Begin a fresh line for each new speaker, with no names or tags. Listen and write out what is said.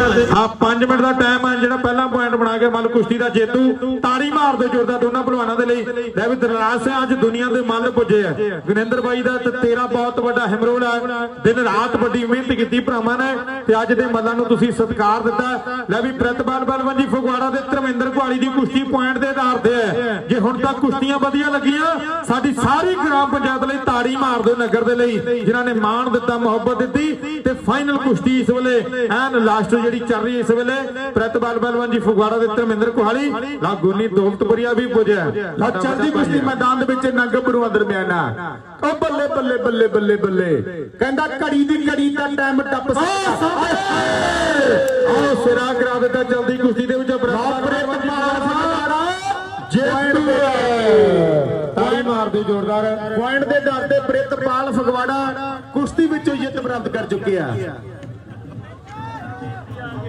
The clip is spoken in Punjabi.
ਆ 5 ਮਿੰਟ ਦਾ ਟਾਈਮ ਹੈ ਜਿਹੜਾ ਪਹਿਲਾ ਪੁਆਇੰਟ ਬਣਾ ਕੇ ਮੱਲ ਕੁਸ਼ਤੀ ਦਾ ਜੇਤੂ ਤਾੜੀ ਮਾਰ ਦਿਓ ਜੋਰਦਾਰ ਦੋਨਾਂ ਪਹਿਲਵਾਨਾਂ ਦੇ ਲਈ। ਲੈ ਵੀ ਦਰਰਾਸ ਸਿੰਘ ਅੱਜ ਦੁਨੀਆ ਦੇ ਮੱਲ ਪੁੱਜੇ ਆ। ਗੁਰਿੰਦਰ ਬਾਈ ਦਾ ਤੇਰਾ ਬਹੁਤ ਵੱਡਾ ਹਿਮਰੋਲ ਹੈ ਦਿਨ ਰਾਤ ਵੱਡੀ ਮਿਹਨਤ ਕੀਤੀ ਭਰਾਵਾਂ ਨੇ ਤੇ ਅੱਜ ਦੇ ਮੱਲਾਂ ਨੂੰ ਤੁਸੀਂ ਸਤਿਕਾਰ ਦਿੱਤਾ। ਲੈ ਵੀ ਪ੍ਰਿਤਪਾਲ ਬਲਵੰਜੀ ਫਗਵਾੜਾ ਦੇ ਧਰਮਿੰਦਰ ਕੁਹਾਲੀ ਦੀ ਕੁਸ਼ਤੀ ਪੁਆਇੰਟ ਦੇ ਆਧਾਰ ਤੇ ਹੈ। ਜੇ ਹੁਣ ਤੱਕ ਕੁਸ਼ਤੀਆਂ ਵਧੀਆ ਲੱਗੀਆਂ, ਸਾਡੀ ਸਾਰੀ ਗ੍ਰਾਮ ਪੰਚਾਇਤ ਲਈ ਤਾੜੀ ਮਾਰ ਦਿਓ ਨਗਰ ਦੇ ਲਈ, ਜਿਨ੍ਹਾਂ ਨੇ ਮਾਣ ਦਿੱਤਾ, ਮੁਹੱਬਤ ਦਿੱਤੀ ਤੇ ਫਾਈਨਲ ਕੁਸ਼ਤੀ ਇਸ ਵੇਲੇ ਐਨ ਲਾਸਟ ਜਿਹੜੀ ਚੱਲ ਰਹੀ ਇਸ ਵੇਲੇ ਪ੍ਰਿਤਪਾਲ ਬਲਵੰਜੀ ਫਗਵਾੜਾ ਦੇ ਧਰਮਿੰਦਰ ਕੁਹਾਲੀ ਲਾ ਗੁਰਨੀ ਦੌਲਤਪੁਰੀਆ ਵੀ ਪੁੱਜਿਆ
ਲਾ ਚੱਲਦੀ ਕੁਸ਼ਤੀ ਮੈਦਾਨ ਦੇ ਵਿੱਚ ਨੰਗ ਬਰੂਆ ਦਰਮਿਆਨਾ। ਉਹ ਬੱਲੇ ਬੱਲੇ ਬੱਲੇ ਬੱਲੇ ਬੱਲੇ। ਕਹਿੰਦਾ ਘੜੀ ਦੀ ਘੜੀ ਦਾ ਟਾਈਮ ਟੱਪ
ਆਓ ਸਿਰਾ ਕਰਾ ਦਿੱਤਾ ਚਲਦੀ ਕੁਸ਼ਤੀ ਦੇ ਵਿੱਚ ਬਰਾਬਰ
ਜੇਤੂ
ਤਾੜੀ ਮਾਰਦੇ ਜ਼ੋਰਦਾਰ।
ਪੁਆਇੰਟ ਦੇ ਦਰ ਤੇ ਪ੍ਰਿਤਪਾਲ ਫਗਵਾੜਾ ਕੁਸ਼ਤੀ ਵਿੱਚੋਂ ਜਿੱਤ ਪ੍ਰਾਪਤ ਕਰ ਚੁੱਕਿਆ।